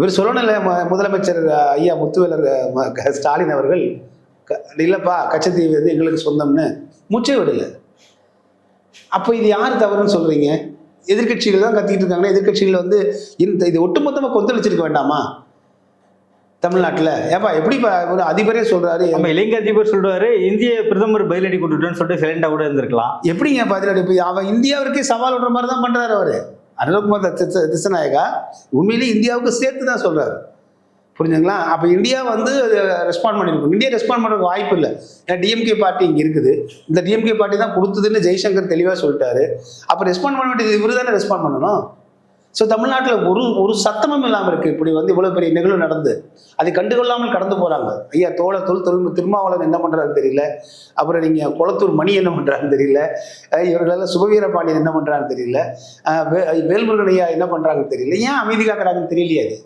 இவர் சொல்லணும் இல்லை மு- முதலமைச்சர் ஐயா முத்துவேலர் ஸ்டாலின் அவர்கள் இல்லைப்பா கச்சத்தீவு வந்து எங்களுக்கு சொந்தம்னு மூச்சே விடல. அப்போ இது யார் தவறுன்னு சொல்றீங்க? எதிர்க்கட்சிகள் தான் கத்திட்டு இருக்காங்கன்னா எதிர்க்கட்சிகள் வந்து இந்த இது ஒட்டுமொத்தமாக கொந்தளிச்சிருக்க வேண்டாமா? தமிழ்நாட்டில். ஏப்பா எப்படிப்பா ஒரு அதிபரே சொல்றாரு? நம்ம இளைஞர் அதிபர் சொல்றாரு இந்திய பிரதமர் பதிலடி கொடுத்துட்டோன்னு சொல்லிட்டு சைலண்டா கூட இருந்திருக்கலாம். எப்படிங்க பதிலடி? அவன் இந்தியாவிற்கே சவால் விடுற மாதிரி தான் பண்றாரு அவரு. அனுரகுமார் தி- திசநாயகா உண்மையிலேயே இந்தியாவுக்கு சேர்த்து தான் சொல்கிறாரு புரிஞ்சுங்களா? அப்போ இந்தியா வந்து ரெஸ்பாண்ட் பண்ணியிருக்கும் இந்தியா ரெஸ்பாண்ட் பண்ணுறதுக்கு வாய்ப்பு இல்லை. ஏன்னா டிஎம்கே பார்ட்டி இங்கே இருக்குது. இந்த டிஎம்கே பார்ட்டி தான் கொடுத்ததுன்னு ஜெய்சங்கர் தெளிவாக சொல்லிட்டாரு. அப்போ ரெஸ்பாண்ட் பண்ண வேண்டியது இவர் தானே ரெஸ்பாண்ட் பண்ணணும்? ஸோ தமிழ்நாட்டில் ஒரு ஒரு சத்தமும் இல்லாமல் இருக்குது இப்படி வந்து இவ்வளோ பெரிய நிகழ்வு நடந்து. அதை கண்டுகொள்ளாமல் கடந்து போகிறாங்க ஐயா தோழ தொல் தொழில் திருமாவளவன் என்ன பண்ணுறாரு தெரியல. அப்புறம் நீங்கள் குளத்தூர் மணி என்ன பண்ணுறாருன்னு தெரியல. அஹ் இவர்களெல்லாம் சுபவீர பாண்டியன் என்ன பண்ணுறான்னு தெரியல. வே- வேல்முருகன் ஐயா என்ன பண்ணுறாங்கன்னு தெரியல. ஏன் அமைதி காக்குறாங்கன்னு தெரியலையே அது?